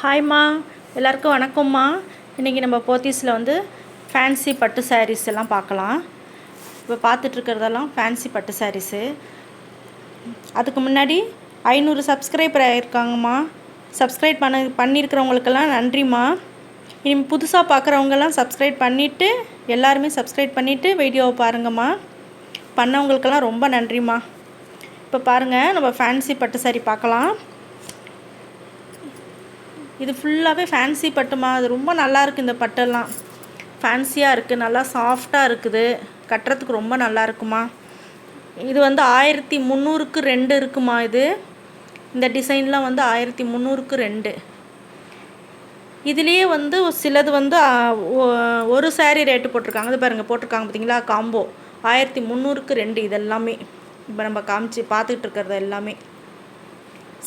ஹாய்மா எல்லாருக்கும் வணக்கம்மா இன்றைக்கி நம்ம போத்தீஸில் வந்து ஃபேன்சி பட்டு சாரீஸ் எல்லாம் பார்க்கலாம். இப்போ பார்த்துட்ருக்கிறதெல்லாம் ஃபேன்சி பட்டு சாரீஸு அதுக்கு முன்னாடி ஐநூறு சப்ஸ்கிரைபர் ஆகிருக்காங்கம்மா சப்ஸ்கிரைப் பண்ண பண்ணியிருக்கிறவங்களுக்கெல்லாம் நன்றிம்மா இனி புதுசாக பார்க்குறவங்கெல்லாம் சப்ஸ்கிரைப் பண்ணிவிட்டு எல்லாருமே சப்ஸ்கிரைப் பண்ணிவிட்டு வீடியோவை பாருங்கம்மா பண்ணவங்களுக்கெல்லாம் ரொம்ப நன்றிம்மா இப்போ பாருங்கள் நம்ம ஃபேன்சி பட்டு சாரி பார்க்கலாம். இது ஃபுல்லாகவே ஃபேன்சி பட்டுமா? அது ரொம்ப நல்லாயிருக்கு இந்த பட்டெல்லாம். ஃபேன்சியாக இருக்குது நல்லா சாஃப்டாக இருக்குது. கட்டுறதுக்கு ரொம்ப நல்லா இருக்குமா இது வந்து ஆயிரத்தி முந்நூறுக்கு ரெண்டு இருக்குமா இது? இந்த டிசைன்லாம் வந்து ஆயிரத்தி முந்நூறுக்கு ரெண்டு. இதுலேயே வந்து சிலது வந்து ஒரு saree ரேட்டு போட்டிருக்காங்க. இது பாருங்கள் போட்டிருக்காங்க பார்த்தீங்களா காம்போ ஆயிரத்தி முந்நூறுக்கு ரெண்டு இதெல்லாமே. இப்போ நம்ம காமிச்சு பார்த்துக்கிட்டு இருக்கிறது எல்லாமே.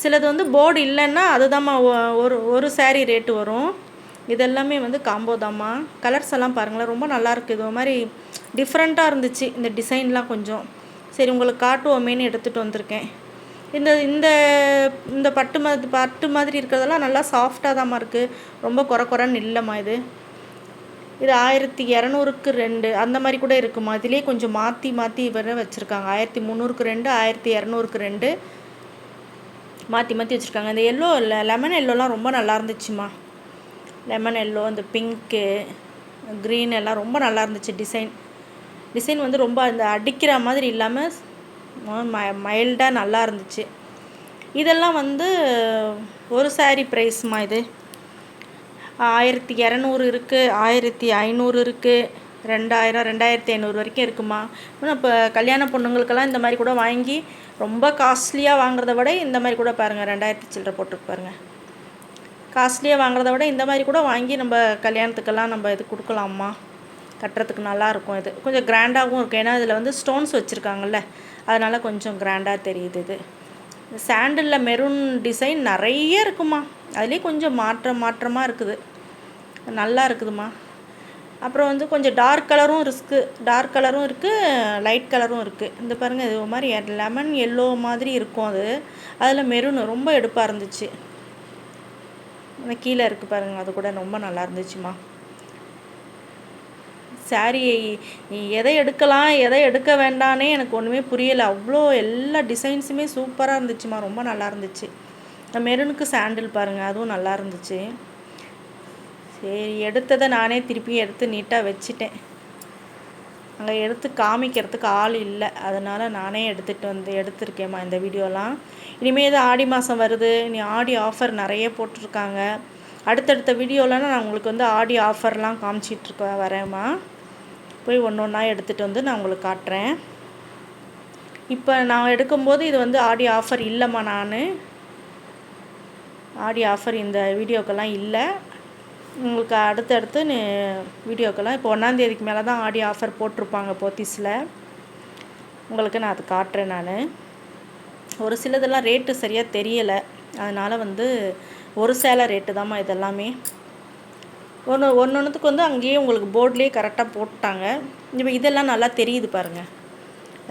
சிலது வந்து போர்டு இல்லைன்னா அதுதாம்மா ஒ- ஒரு ஒரு சேரீ ரேட்டு வரும். இதெல்லாமே வந்து காம்போ தாம்மா. கலர்ஸ் எல்லாம் பாருங்களேன் ரொம்ப நல்லாயிருக்கு இது ஒரு மாதிரி டிஃப்ரெண்ட்டாக இருந்துச்சு இந்த டிசைன்லாம் கொஞ்சம். சரி உங்களுக்கு காட்டுவோமேன்னு எடுத்துகிட்டு வந்திருக்கேன். இந்த இந்த இந்த பட்டு மாதிரி பட்டு மாதிரி இருக்கிறதெல்லாம் நல்லா சாஃப்டாக தாம்மா இருக்குது ரொம்ப குறை குறைன்னு இல்லைம்மா இது. இது ஆயிரத்தி இரநூறுக்கு ரெண்டு. அந்த மாதிரி கூட இருக்குமா இதுலேயே கொஞ்சம் மாற்றி மாற்றி வர வச்சுருக்காங்க. ஆயிரத்தி முந்நூறுக்கு ரெண்டு ஆயிரத்தி இரநூறுக்கு ரெண்டு. மாற்றி மாற்றி வச்சுருக்காங்க. இந்த எல்லோ இல்லை லெமன் எல்லோலாம் ரொம்ப நல்லா இருந்துச்சுமா. லெமன் எல்லோ இந்த பிங்க்கு க்ரீன் எல்லாம் ரொம்ப நல்லா இருந்துச்சு டிசைன் டிசைன் வந்து ரொம்ப அந்த அடிக்கிற மாதிரி இல்லாமல் ம மைல்டாக நல்லா இருந்துச்சு. இதெல்லாம் வந்து ஒரு saree ப்ரைஸ்மா இது? ஆயிரத்தி இரநூறு இருக்குது ஆயிரத்தி ஐநூறு இருக்குது ரெண்டாயிரம் ரெண்டாயிரத்தி ஐநூறு வரைக்கும் இருக்குமா? இன்னும் இப்போ கல்யாண பொண்ணுங்களுக்கெல்லாம் இந்த மாதிரி கூட வாங்கி ரொம்ப காஸ்ட்லியாக வாங்குறத விட இந்த மாதிரி கூட பாருங்கள் ரெண்டாயிரத்தி சில்லரை போட்டுருக்கு பாருங்கள் காஸ்ட்லியாக வாங்குறத விட இந்த மாதிரி கூட வாங்கி நம்ம கல்யாணத்துக்கெல்லாம் நம்ம இது கொடுக்கலாமா? கட்டுறதுக்கு நல்லாயிருக்கும் இது. கொஞ்சம் கிராண்டாகவும் இருக்கும். ஏன்னா இதில் வந்து ஸ்டோன்ஸ் வச்சுருக்காங்கல்ல. அதனால் கொஞ்சம் கிராண்டாக தெரியுது இது. சாண்டலில் மெரூன் டிசைன் நிறைய இருக்குமா? அதுலேயே கொஞ்சம் மாற்றம் மாற்றமாக இருக்குது. நல்லா இருக்குதுமா? அப்புறம் வந்து கொஞ்சம் டார்க் கலரும் இருக்கு. டார்க் கலரும் இருக்குது லைட் கலரும் இருக்குது இந்த பாருங்கள் இது ஒரு மாதிரி லெமன் எல்லோ மாதிரி இருக்கும் அது. அதில் மெரூன் ரொம்ப எடுப்பாக இருந்துச்சு. அந்த கீழே இருக்குது பாருங்கள் அது கூட ரொம்ப நல்லா இருந்துச்சுமா. சாரி எதை எடுக்கலாம் எதை எடுக்க வேண்டானே எனக்கு ஒன்றுமே புரியலை. அவ்வளோ எல்லா டிசைன்ஸுமே சூப்பராக இருந்துச்சுமா ரொம்ப நல்லா இருந்துச்சு. இந்த மெரூனுக்கு சாண்டில் பாருங்கள் அதுவும் நல்லா இருந்துச்சு. சரி எடுத்ததை நானே திருப்பி எடுத்து நீட்டாக வச்சுட்டேன். அங்கே எடுத்து காமிக்கிறதுக்கு ஆள் இல்லை. அதனால் நானே எடுத்துகிட்டு வந்து எடுத்திருக்கேம்மா இந்த வீடியோலாம். இனிமேல் இது ஆடி மாதம் வருது. இனி ஆடி ஆஃபர் நிறைய போட்டிருக்காங்க. அடுத்தடுத்த வீடியோலாம் நான் உங்களுக்கு வந்து ஆடி ஆஃபர்லாம் காமிச்சிட்ருக்க வரேம்மா. போய் ஒன்று ஒன்றா எடுத்துகிட்டு வந்து நான் உங்களுக்கு காட்டுறேன். இப்போ நான் எடுக்கும்போது இது வந்து ஆடி ஆஃபர் இல்லைம்மா நான். ஆடி ஆஃபர் இந்த வீடியோக்கெல்லாம் இல்லை. உங்களுக்கு அடுத்தடுத்து வீடியோக்கெல்லாம் இப்போ ஒன்றாந்தேதிக்கு மேலே தான் ஆடி ஆஃபர் போட்டிருப்பாங்க போத்தீஸில். உங்களுக்கு நான் அது காட்டுறேன் நான். ஒரு சிலதெல்லாம் ரேட்டு சரியாக தெரியலை. அதனால் வந்து ஒரு சேலை ரேட்டு தாம்மா இதெல்லாமே. ஒன்று ஒன்று ஒன்றுத்துக்கு வந்து அங்கேயே உங்களுக்கு போர்ட்லேயே கரெக்டாக போட்டாங்க. இப்போ இதெல்லாம் நல்லா தெரியுது பாருங்கள்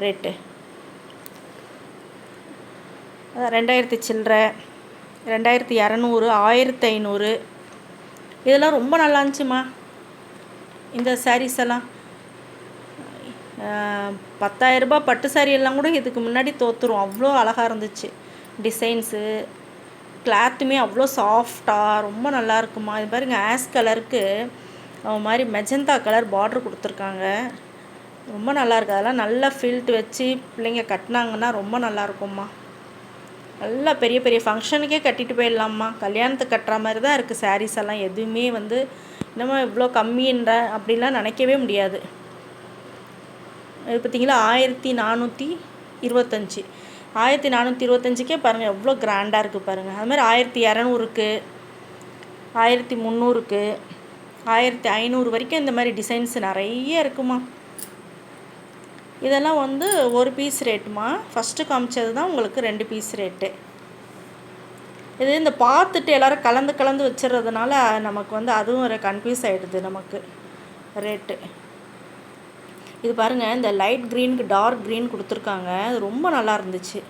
ரேட்டு ரெண்டாயிரத்தி சில்லற ரெண்டாயிரத்தி இரநூறு ஆயிரத்தி ஐநூறு இதெல்லாம் ரொம்ப நல்லா இருந்துச்சுமா இந்த சாரீஸ் எல்லாம். பத்தாயிரரூபா பட்டு saree எல்லாம் கூட இதுக்கு முன்னாடி தோத்துரும். அவ்வளோ அழகாக இருந்துச்சு. டிசைன்ஸு கிளாத்துமே அவ்வளோ சாஃப்டாக ரொம்ப நல்லா இருக்குமா இது பாருங்க ஆஸ் கலருக்கு அவன் மாதிரி மெஜந்தா கலர் பார்ட்ரு கொடுத்துருக்காங்க. ரொம்ப நல்லாயிருக்கு அதெல்லாம் நல்லா ஃபில்ட் வச்சு பிள்ளைங்க கட்டினாங்கன்னா ரொம்ப நல்லா இருக்கும்மா. நல்லா பெரிய பெரிய ஃபங்க்ஷனுக்கே கட்டிட்டு போயிடலாம்மா. கல்யாணத்துக்கு கட்டுற மாதிரி தான் இருக்குது சாரீஸ் எல்லாம். எதுவுமே வந்து நம்ம இவ்வளோ கம்மின்ற அப்படிலாம் நினைக்கவே முடியாது. இது பார்த்தீங்களா? ஆயிரத்தி நானூற்றி இருபத்தஞ்சி. ஆயிரத்தி நானூற்றி இருபத்தஞ்சிக்கே பாருங்கள் எவ்வளோ கிராண்டாக இருக்குது பாருங்கள் அது மாதிரி ஆயிரத்தி இரநூறுக்கு ஆயிரத்தி முந்நூறுக்கு ஆயிரத்தி ஐநூறு வரைக்கும் இந்த மாதிரி டிசைன்ஸ் நிறைய இருக்குமா? இதெல்லாம் வந்து ஒரு பீஸ் ரேட்டுமா ஃபஸ்ட்டு காமிச்சது தான் உங்களுக்கு ரெண்டு பீஸ் ரேட்டு இது இந்த பார்த்துட்டு எல்லாரும் கலந்து கலந்து வச்சிடுறதுனால நமக்கு வந்து அதுவும் ஒரு கன்ஃபியூஸ் ஆகிடுது நமக்கு. ரேட்டு இது பாருங்கள் இந்த லைட் க்ரீனுக்கு டார்க் க்ரீன் கொடுத்துருக்காங்க. அது ரொம்ப நல்லா இருந்துச்சு.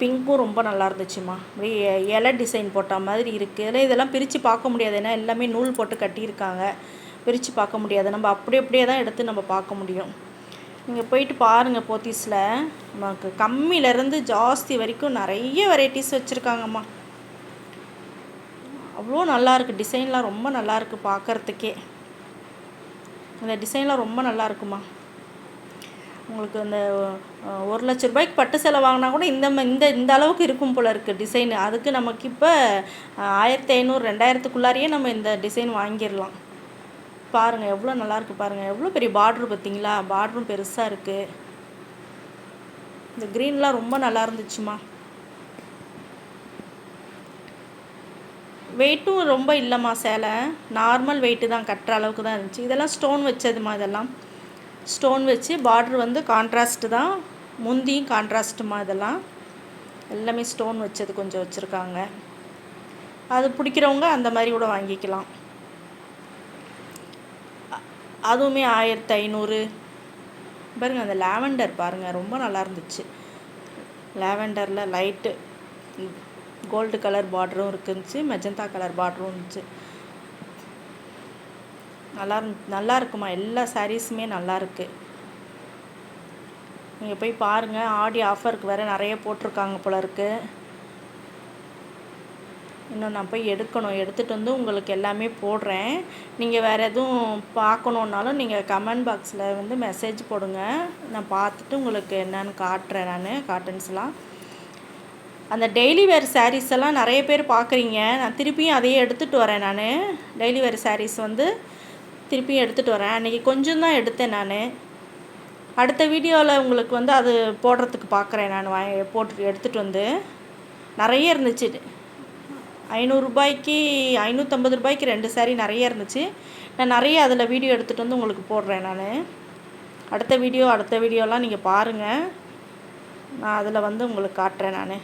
பிங்க்கும் ரொம்ப நல்லா இருந்துச்சுமா. அப்படியே இலை டிசைன் போட்ட மாதிரி இருக்குது இதில் இதெல்லாம் பிரித்து பார்க்க முடியாது. ஏன்னா எல்லாமே நூல் போட்டு கட்டியிருக்காங்க. பிரித்து பார்க்க முடியாது. நம்ம அப்படி அப்படியே தான் எடுத்து நம்ம பார்க்க முடியும். நீங்கள் போயிட்டு பாருங்கள் போத்தீஸில். நமக்கு கம்மியிலேருந்து ஜாஸ்தி வரைக்கும் நிறைய வெரைட்டிஸ் வச்சுருக்காங்கம்மா. அவ்வளோ நல்லாயிருக்கு. டிசைன்லாம் ரொம்ப நல்லாயிருக்கு பார்க்குறதுக்கே. இந்த டிசைன்லாம் ரொம்ப நல்லா இருக்குமா உங்களுக்கு அந்த ஒரு லட்ச ரூபாய்க்கு பட்டு சேலை வாங்கினா கூட இந்த இந்த இந்த அளவுக்கு இருக்கும் போல இருக்குது டிசைன் அதுக்கு நமக்கு இப்போ ஆயிரத்தி ஐநூறு ரெண்டாயிரத்துக்குள்ளாரையே நம்ம இந்த டிசைன் வாங்கிடலாம். பாருங்கள் எவ்வளோ நல்லாயிருக்கு பாருங்கள் எவ்வளோ பெரிய பார்ட்ரு பார்த்தீங்களா? பார்ட்ரும் பெருசாக இருக்குது இந்த க்ரீன்லாம் ரொம்ப நல்லா இருந்துச்சுமா. வெயிட்டும் ரொம்ப இல்லைம்மா சேலை. நார்மல் வெயிட்டு தான் கட்டுற அளவுக்கு தான் இருந்துச்சு. இதெல்லாம் ஸ்டோன் வச்சதுமா இதெல்லாம்? ஸ்டோன் வச்சு பார்ட்ரு வந்து கான்ட்ராஸ்ட்டு தான். முந்தியும் கான்ட்ராஸ்ட்டுமா இதெல்லாம்? எல்லாமே ஸ்டோன் வச்சது கொஞ்சம் வச்சுருக்காங்க. அது பிடிக்கிறவங்க அந்த மாதிரி கூட வாங்கிக்கலாம். அதுவுமே ஆயிரத்தி ஐநூறு. பாருங்கள் அந்த லாவெண்டர் பாருங்கள் ரொம்ப நல்லா இருந்துச்சு. லாவெண்டரில் லைட்டு கோல்டு கலர் பார்டரும் இருந்துச்சு மெஜந்தா கலர் பார்டரும் இருந்துச்சு. நல்லா இருந் நல்லா இருக்குமா? எல்லா சாரீஸுமே நல்லா இருக்குது நீங்கள் போய் பாருங்கள் ஆடி ஆஃபருக்கு வேறு நிறைய போட்டிருக்காங்க போல இருக்குது இன்னும் நான் போய் எடுக்கணும். எடுத்துகிட்டு வந்து உங்களுக்கு எல்லாமே போடுறேன். நீங்கள் வேறு எதுவும் பார்க்கணுன்னாலும் நீங்கள் கமெண்ட் பாக்ஸில் வந்து மெசேஜ் போடுங்க. நான் பார்த்துட்டு உங்களுக்கு என்னன்னு காட்டுறேன் நான் காட்டன்ஸ்லாம் அந்த டெய்லி வேர் சாரீஸ் எல்லாம் நிறைய பேர் பார்க்குறீங்க. நான் திருப்பியும் அதையே எடுத்துகிட்டு வரேன் நான். டெய்லி வேர் சாரீஸ் வந்து திருப்பியும் எடுத்துகிட்டு வரேன். அன்றைக்கி கொஞ்சம் தான் எடுத்தேன் நான். அடுத்த வீடியோவில் உங்களுக்கு வந்து அது போடுறதுக்கு பார்க்குறேன் நான். வாங்கி போட்டு எடுத்துகிட்டு வந்து. நிறைய இருந்துச்சு. ஐநூறுரூபாய்க்கு ஐநூற்றம்பது ரூபாய்க்கு ரெண்டு சேரீ நிறைய இருந்துச்சு. நான் நிறைய அதில் வீடியோ எடுத்துகிட்டு வந்து உங்களுக்கு போடுறேன் நான். அடுத்த வீடியோ அடுத்த வீடியோலாம் நீங்கள் பாருங்கள் நான் அதில் வந்து உங்களுக்கு காட்டுறேன் நான்.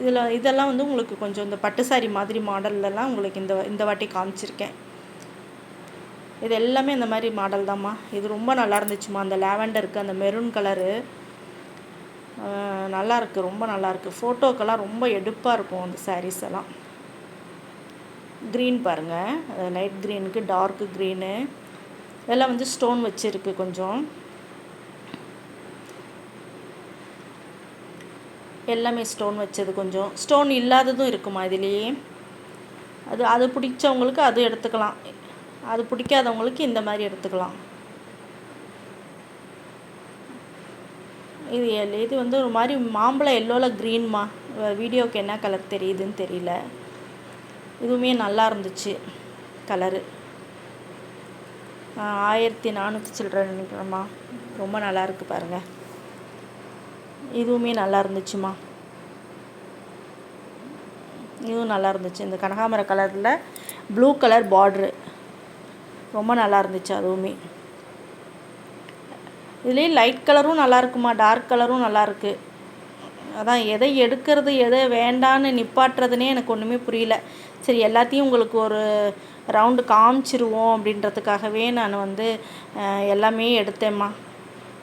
இதில் இதெல்லாம் வந்து உங்களுக்கு கொஞ்சம் இந்த பட்டு saree மாதிரி மாடல்லலாம் உங்களுக்கு இந்த இந்த வாட்டி காமிச்சிருக்கேன். இது எல்லாமே இந்த மாதிரி மாடல் தாம்மா. இது ரொம்ப நல்லா இருந்துச்சுமா அந்த லாவெண்டருக்கு அந்த மெரூன் கலரு நல்லாயிருக்கு ரொம்ப நல்லாயிருக்கு ஃபோட்டோக்கெல்லாம் ரொம்ப எடுப்பாக இருக்கும் அந்த சாரீஸ் எல்லாம். க்ரீன் பாருங்கள் லைட் க்ரீனுக்கு டார்க்கு க்ரீனு இதெல்லாம் வந்து ஸ்டோன் வச்சுருக்கு கொஞ்சம். எல்லாமே ஸ்டோன் வச்சது கொஞ்சம். ஸ்டோன் இல்லாததும் இருக்குமா இதுலேயே? அது அது பிடிச்சவங்களுக்கு அது எடுத்துக்கலாம். அது பிடிக்காதவங்களுக்கு இந்த மாதிரி எடுத்துக்கலாம். இது இது வந்து ஒரு மாதிரி மாம்பழம் எல்லோவில் க்ரீன்மா வீடியோவுக்கு என்ன கலர் தெரியுதுன்னு தெரியல. இதுவுமே நல்லா இருந்துச்சு கலரு. ஆயிரத்தி நானூற்றி சில்லற நினைக்கிறேம்மா. ரொம்ப நல்லா இருக்கு பாருங்கள் இதுவுமே நல்லா இருந்துச்சுமா இதுவும் நல்லா இருந்துச்சு. இந்த கனகாமர கலரில் ப்ளூ கலர் பார்ட்ரு ரொம்ப நல்லா இருந்துச்சு அதுவுமே. இதுலேயே லைட் கலரும் நல்லா இருக்குமா டார்க் கலரும் நல்லா இருக்குது அதான் எதை எடுக்கிறது எதை வேண்டான்னு நிப்பாட்டுறதுனே எனக்கு ஒன்றுமே புரியல. சரி எல்லாத்தையும் உங்களுக்கு ஒரு ரவுண்டு காமிச்சிருவோம் அப்படின்றதுக்காகவே நான் வந்து எல்லாமே எடுத்தேம்மா.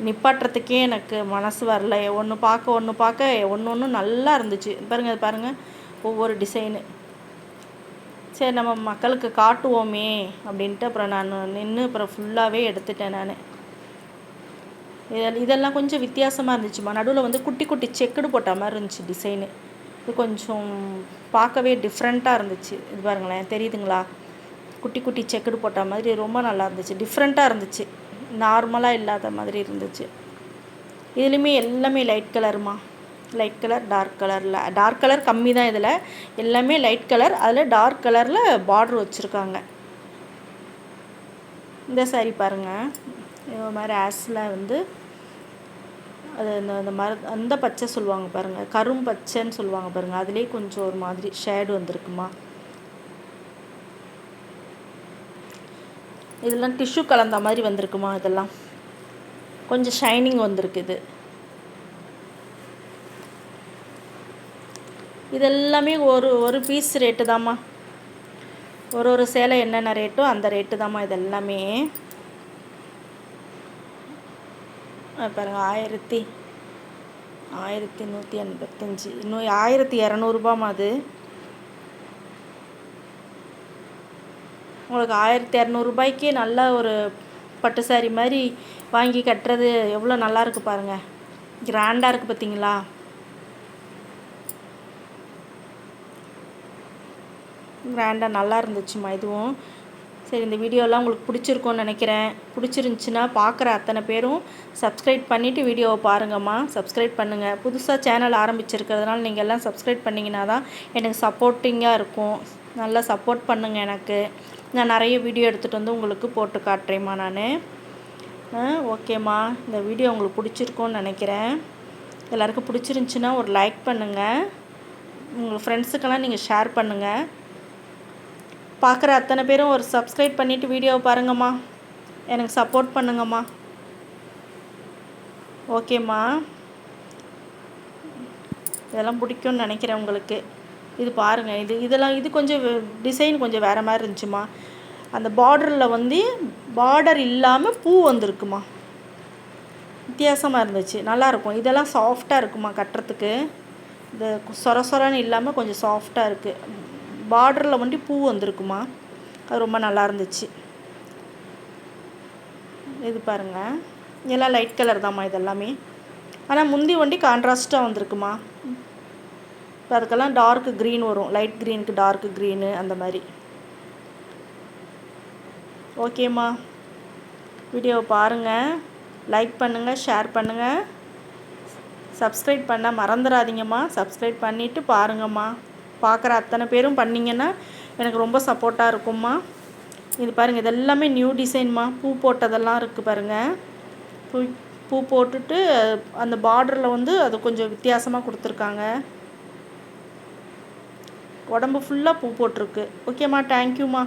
நிப்பாட்டுறதுக்கே எனக்கு மனசு வரல. ஒன்று பார்க்க ஒன்று பார்க்க ஒன்று ஒன்று நல்லா இருந்துச்சு. பாருங்கள் பாருங்கள் ஒவ்வொரு டிசைனு சரி நம்ம மக்களுக்கு காட்டுவோமே அப்படின்ட்டு அப்புறம் நான் நின்று அப்புறம் ஃபுல்லாகவே எடுத்துட்டேன் நான். இதெல்லாம் இதெல்லாம் கொஞ்சம் வித்தியாசமாக இருந்துச்சுமா? நடுவில் வந்து குட்டி குட்டி செக்குடு போட்ட மாதிரி இருந்துச்சு டிசைனு இது கொஞ்சம் பார்க்கவே டிஃப்ரெண்ட்டாக இருந்துச்சு. இது பாருங்களேன் தெரியுதுங்களா? குட்டி குட்டி செக்குடு போட்ட மாதிரி ரொம்ப நல்லா இருந்துச்சு. டிஃப்ரெண்ட்டாக இருந்துச்சு. நார்மலாக இல்லாத மாதிரி இருந்துச்சு. இதுலேயுமே எல்லாமே லைட் கலருமா லைட் கலர் டார்க் கலரில் டார்க் கலர் கம்மி தான் இதில். எல்லாமே லைட் கலர் அதில் டார்க் கலரில் பார்டர் வச்சுருக்காங்க. இந்த சாரி பாருங்கள் இது மாதிரி ஆஸில் வந்து அது இந்த அந்த மர அந்த பச்சை சொல்லுவாங்க பாருங்கள் கரும் பச்சைன்னு சொல்லுவாங்க பாருங்கள் அதுலேயே கொஞ்சம் ஒரு மாதிரி ஷேடு வந்திருக்குமா? இதெல்லாம் டிஷ்யூ கலந்த மாதிரி வந்திருக்குமா இதெல்லாம்? கொஞ்சம் ஷைனிங் வந்திருக்கு இது. இதெல்லாமே ஒரு ஒரு பீஸ் ரேட்டு தாம்மா. ஒரு ஒரு சேலை என்னென்ன ரேட்டோ அந்த ரேட்டு தாம்மா இதெல்லாமே. பாருங்கள் பாருங்க ஆயிரத்தி ஆயிரத்தி நூற்றி எண்பத்தஞ்சு இன்னும் ஆயிரத்தி இரநூறுபாமா அது. உங்களுக்கு ஆயிரத்தி இரநூறுபாய்க்கு நல்ல ஒரு பட்டு சாரி மாதிரி வாங்கி கட்டுறது எவ்வளோ நல்லா இருக்கு பாருங்கள் கிராண்டாக இருக்குது பார்த்தீங்களா கிராண்டாக நல்லா இருந்துச்சுமா இதுவும். சரி இந்த வீடியோலாம் உங்களுக்கு பிடிச்சிருக்கோன்னு நினைக்கிறேன். பிடிச்சிருந்துச்சின்னா பார்க்குற அத்தனை பேரும் சப்ஸ்கிரைப் பண்ணிவிட்டு வீடியோவை பாருங்கம்மா. சப்ஸ்கிரைப் பண்ணுங்கள் புதுசாக சேனல் ஆரம்பிச்சிருக்கிறதுனால நீங்கள் எல்லாம் சப்ஸ்கிரைப் பண்ணிங்கன்னா தான் எனக்கு சப்போர்ட்டிங்காக இருக்கும். நல்லா சப்போர்ட் பண்ணுங்கள் எனக்கு. நான் நிறைய வீடியோ எடுத்துகிட்டு வந்து உங்களுக்கு போட்டு காட்டுறேம்மா நான். ஓகேம்மா. இந்த வீடியோ உங்களுக்கு பிடிச்சிருக்கோன்னு நினைக்கிறேன். எல்லாருக்கும் பிடிச்சிருந்துச்சின்னா ஒரு லைக் பண்ணுங்கள் உங்கள் ஃப்ரெண்ட்ஸுக்கெல்லாம் நீங்கள் ஷேர் பண்ணுங்கள் பார்க்குற அத்தனை பேரும் ஒரு சப்ஸ்கிரைப் பண்ணிவிட்டு வீடியோவை பாருங்கம்மா. எனக்கு சப்போர்ட் பண்ணுங்கம்மா. ஓகேம்மா இதெல்லாம் பிடிக்கும்னு நினைக்கிறேன் உங்களுக்கு. இது பாருங்கள் இது இதெல்லாம் இது கொஞ்சம் டிசைன் கொஞ்சம் வேறு மாதிரி இருந்துச்சுமா அந்த பார்டரில் வந்து பார்டர் இல்லாமல் பூ வந்திருக்குமா வித்தியாசமாக இருந்துச்சு. நல்லாயிருக்கும் இதெல்லாம் சாஃப்டாக இருக்குமா கட்டுறதுக்கு. இந்த சொர சொரன்னு இல்லாமல் கொஞ்சம் சாஃப்டாக இருக்குது பார்டரில் வண்டி பூ வந்திருக்குமா? அது ரொம்ப நல்லா இருந்துச்சு. இது பாருங்கள் எல்லாம் லைட் கலர் தான்மா இதெல்லாமே ஆனால் முந்தி வண்டி கான்ட்ராஸ்ட்டாக வந்திருக்குமா? இப்போ அதுக்கெல்லாம் டார்க் க்ரீன் வரும். லைட் க்ரீனுக்கு டார்க் க்ரீனு அந்த மாதிரி. ஓகேம்மா வீடியோவை பாருங்கள் லைக் பண்ணுங்கள் ஷேர் பண்ணுங்கள் சப்ஸ்கிரைப் பண்ண மறந்துடாதீங்கம்மா. சப்ஸ்கிரைப் பண்ணிவிட்டு பாருங்கம்மா. பார்க்குற அத்தனை பேரும் பண்ணிங்கன்னா எனக்கு ரொம்ப சப்போர்ட்டாக இருக்கும்மா. இது பாருங்கள் இதெல்லாமே நியூ டிசைன்மா பூ போட்டதெல்லாம் இருக்குது பாருங்கள் பூ பூ போட்டுட்டு அந்த பார்டரில் வந்து அது கொஞ்சம் வித்தியாசமாக கொடுத்துருக்காங்க. உடம்பு ஃபுல்லாக பூ போட்டிருக்கு. ஓகேம்மா தேங்க்யூம்மா